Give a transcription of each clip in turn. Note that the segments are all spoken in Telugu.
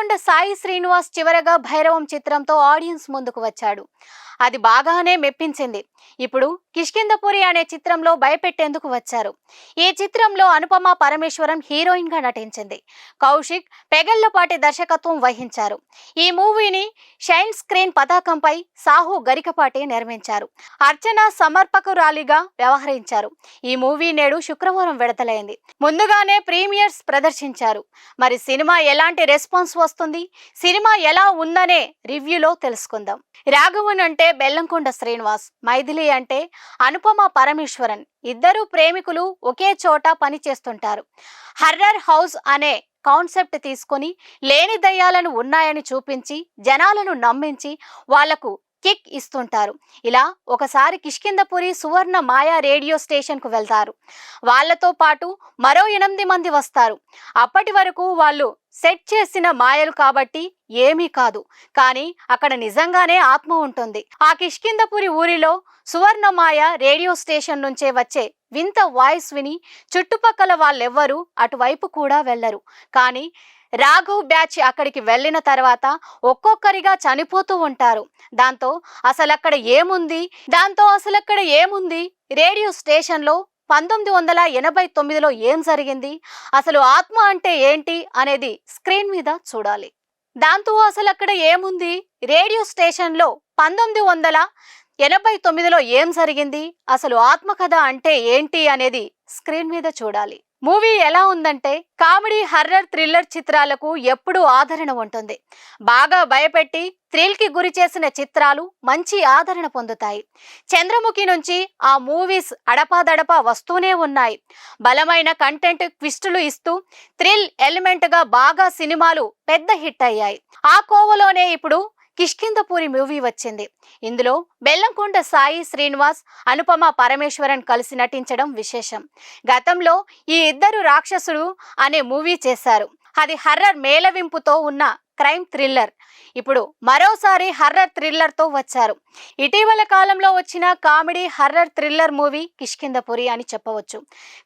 బెల్లంకొండ సాయి శ్రీనివాస్ చివరగా భైరవం చిత్రంతో ఆడియన్స్ ముందుకు వచ్చాడు. అది బాగానే మెప్పించింది. ఇప్పుడు కిష్కిందపురి అనే చిత్రంలో భయపెట్టేందుకు వచ్చారు. ఈ చిత్రంలో అనుపమ పరమేశ్వరం హీరోయిన్గా నటించింది. కౌశిక్ పెగల్లపాటి దర్శకత్వం వహించారు. ఈ మూవీని షైన్ స్క్రీన్ పతాకంపై సాహు గరికపాటి నిర్మించారు. అర్చన సమర్పకురాలిగా వ్యవహరించారు. ఈ మూవీ నేడు శుక్రవారం విడుదలైంది. ముందుగానే ప్రీమియర్స్ ప్రదర్శించారు. మరి సినిమా ఎలాంటి రెస్పాన్స్ వస్తుంది? సినిమా ఎలా ఉందనే రివ్యూలో తెలుసుకుందాం. రాఘవన్ అంటే బెల్లంకొండ శ్రీనివాస్ మైథిలి అంటే అనుపమ పరమేశ్వరన్. ఇద్దరు ప్రేమికులు ఒకే చోట పని చేస్తుంటారు. హర్రర్ హౌస్ అనే కాన్సెప్ట్ తీసుకొని లేని దయ్యాలను ఉన్నాయని చూపించి జనాలను నమ్మించి వాళ్ళకు కిక్ ఇస్తుంటారు. ఇలా ఒకసారి కిష్కిందపురి సువర్ణ మాయా రేడియో స్టేషన్కు వెళ్తారు. వాళ్ళతో పాటు మరో ఎనిమిది మంది వస్తారు. అప్పటి వరకు వాళ్ళు సెట్ చేసిన మాయలు కాబట్టి ఏమీ కాదు. కానీ అక్కడ నిజంగానే ఆత్మ ఉంటుంది. ఆ కిష్కిందపురి ఊరిలో సువర్ణమాయ రేడియో స్టేషన్ నుంచే వచ్చే వింత వాయిస్ విని చుట్టుపక్కల వాళ్ళెవ్వరూ అటువైపు కూడా వెళ్ళరు. కానీ రాఘవ్ బ్యాచ్ అక్కడికి వెళ్ళిన తర్వాత ఒక్కొక్కరిగా చనిపోతూ ఉంటారు. దాంతో అసలు అక్కడ ఏముంది? దాంతో అసలు అక్కడ ఏముంది? రేడియో స్టేషన్లో పంతొమ్మిది వందల ఎనభై తొమ్మిదిలో ఏం జరిగింది? అసలు ఆత్మ అంటే ఏంటి? అనేది స్క్రీన్ మీద చూడాలి. దాంతో అసలు అక్కడ ఏముంది? రేడియో స్టేషన్లో పంతొమ్మిది వందల ఎనభై తొమ్మిదిలో ఏం జరిగింది? అసలు ఆత్మకథ అంటే ఏంటి? అనేది స్క్రీన్ మీద చూడాలి. మూవీ ఎలా ఉందంటే కామెడీ హర్రర్ థ్రిల్లర్ చిత్రాలకు ఎప్పుడూ ఆదరణ ఉంటుంది. బాగా భయపెట్టి థ్రిల్కి గురి చేసిన చిత్రాలు మంచి ఆదరణ పొందుతాయి. చంద్రముఖి నుంచి ఆ మూవీస్ అడపాదడపా వస్తూనే ఉన్నాయి. బలమైన కంటెంట్ క్విస్టులు ఇస్తూ థ్రిల్ ఎలిమెంట్గా బాగా సినిమాలు పెద్ద హిట్ అయ్యాయి. ఆ కోవలోనే ఇప్పుడు కిష్కిందపూరి మూవీ వచ్చింది. ఇందులో బెల్లంకొండ సాయి శ్రీనివాస్ అనుపమ పరమేశ్వరన్ కలిసి నటించడం విశేషం. గతంలో ఈ ఇద్దరు రాక్షసుడు అనే మూవీ చేశారు. అది హర్రర్ మేళవింపుతో ఉన్న క్రైమ్ థ్రిల్లర్. ఇప్పుడు మరోసారి హర్రర్ థ్రిల్లర్తో వచ్చారు. ఇటీవల కాలంలో వచ్చిన comedy horror thriller movie Kishkindhapuri అని చెప్పవచ్చు.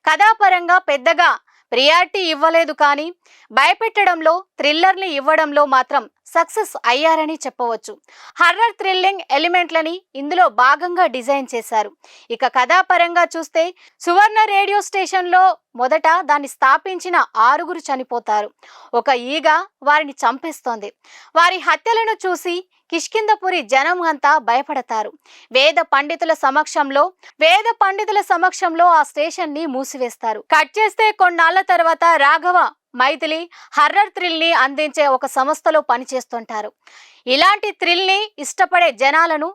కథాపరంగా పెద్దగా ప్రియారిటీ ఇవ్వలేదు కానీ భయపెట్టడంలో థ్రిల్లర్ని ఇవ్వడంలో మాత్రం సక్సెస్ అయ్యారని చెప్పవచ్చు. హర్రర్ థ్రిల్లింగ్ ఎలిమెంట్లని ఇందులో భాగంగా డిజైన్ చేశారు. ఇక కథాపరంగా చూస్తే సువర్ణ రేడియో స్టేషన్లో మొదట దాన్ని స్థాపించిన ఆరుగురు చనిపోతారు. ఒక ఈగ వారిని చంపేస్తోంది. వారి హత్యలను చూసి కిష్కిందపురి జనం అంతా భయపడతారు. వేద పండితుల సమక్షంలో వేద పండితుల సమక్షంలో ఆ స్టేషన్ని మూసివేస్తారు. కట్ చేస్తే కొన్నాళ్ళ తర్వాత రాఘవ మైథిలి హర్రర్ థ్రిల్ని అందించే ఒక సంస్థలో పనిచేస్తుంటారు. ఇలాంటి థ్రిల్ని ఇష్టపడే జనాలను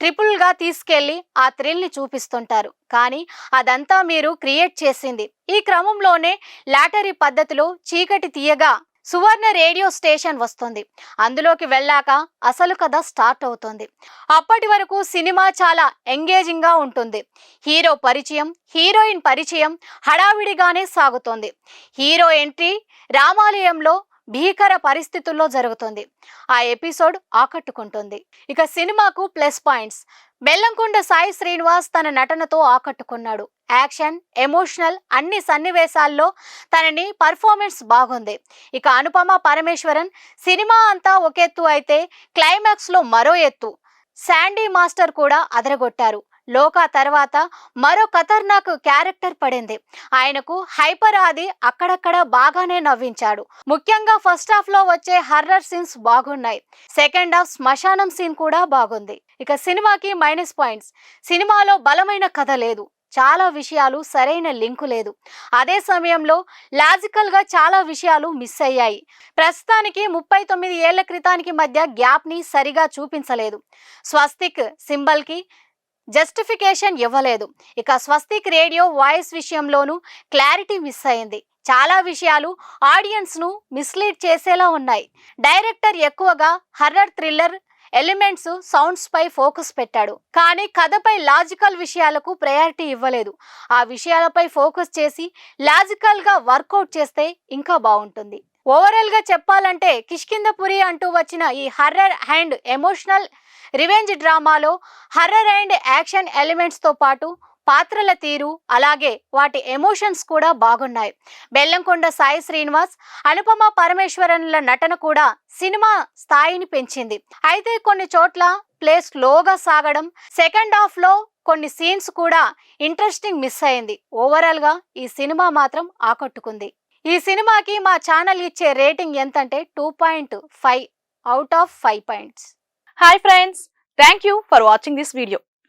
ట్రిపుల్గా తీసుకెళ్ళి తీసుకెళ్ళి ఆ థ్రిల్ని చూపిస్తుంటారు. కానీ అదంతా మీరు క్రియేట్ చేసింది. ఈ క్రమంలోనే లాటరీ పద్ధతిలో చీకటి తీయగా సువర్ణ రేడియో స్టేషన్ వస్తుంది. అందులోకి వెళ్ళాక అసలు కథ స్టార్ట్ అవుతుంది. అప్పటి వరకు సినిమా చాలా ఎంగేజింగ్గా ఉంటుంది. హీరో పరిచయం హీరోయిన్ పరిచయం హడావిడిగానే సాగుతోంది. హీరో ఎంట్రీ రామాలయంలో భీకర పరిస్థితుల్లో జరుగుతుంది. ఆ ఎపిసోడ్ ఆకట్టుకుంటుంది. ఇక సినిమాకు ప్లస్ పాయింట్స్. బెల్లంకొండ సాయి శ్రీనివాస్ తన నటనతో ఆకట్టుకున్నాడు. యాక్షన్ ఎమోషనల్ అన్ని సన్నివేశాల్లో తనని పర్ఫార్మెన్స్ బాగుంది. ఇక అనుపమ పరమేశ్వరన్ సినిమా అంతా ఒక ఎత్తు అయితే క్లైమాక్స్లో మరో ఎత్తు. శాండీ మాస్టర్ కూడా అదరగొట్టారు. లోకా తర్వాత మరో ఖతర్నాక్ క్యారెక్టర్ పడింది. ఆయనకు హైపర్ ఆది అక్కడక్కడ బాగానే నవ్వించాడు. ముఖ్యంగా ఫస్ట్ హాఫ్లో వచ్చే హర్రర్ సీన్స్ బాగున్నాయి. సెకండ్ హాఫ్ శ్మశానం సీన్ కూడా బాగుంది. ఇక సినిమాకి మైనస్ పాయింట్స్. సినిమాలో బలమైన కథ లేదు. చాలా విషయాలు సరైన లింకు లేదు. అదే సమయంలో లాజికల్గా చాలా విషయాలు మిస్ అయ్యాయి. ప్రస్తుతానికి ముప్పై తొమ్మిది ఏళ్ళ క్రితానికి మధ్య గ్యాప్ని సరిగా చూపించలేదు. స్వస్తిక్ సింబల్కి జస్టిఫికేషన్ ఇవ్వలేదు. ఇక స్వస్తిక్ రేడియో వాయిస్ విషయంలోనూ క్లారిటీ మిస్ అయింది. చాలా విషయాలు ఆడియన్స్ను మిస్లీడ్ చేసేలా ఉన్నాయి. డైరెక్టర్ ఎక్కువగా హర్రర్ థ్రిల్లర్ ఎలిమెంట్స్ సౌండ్స్ పై ఫోకస్ పెట్టాడు. కానీ కథపై లాజికల్ విషయాలకు ప్రయారిటీ ఇవ్వలేదు. ఆ విషయాలపై ఫోకస్ చేసి లాజికల్గా వర్కౌట్ చేస్తే ఇంకా బాగుంటుంది. ఓవరాల్గా చెప్పాలంటే కిష్కిందపురి అంటూ వచ్చిన ఈ హర్రర్ అండ్ ఎమోషనల్ రివెంజ్ డ్రామాలో హర్రర్ అండ్ యాక్షన్ ఎలిమెంట్స్తో పాటు పాత్రల తీరు అలాగే వాటి ఎమోషన్స్ కూడా బాగున్నాయి. బెల్లంకొండ సాయి శ్రీనివాస్ అనుపమ పరమేశ్వరన్ల నటన కూడా సినిమా స్థాయిని పెంచింది. అయితే కొన్ని చోట్ల ప్లే స్లోగా సాగడం సెకండ్ హాఫ్లో కొన్ని సీన్స్ కూడా ఇంట్రెస్టింగ్ మిస్ అయింది. ఓవరాల్గా ఈ సినిమా మాత్రం ఆకట్టుకుంది. ఈ సినిమాకి మా ఛానల్ ఇచ్చే రేటింగ్ ఎంతంటే two point five out of five points. Hi friends thank you for watching this video.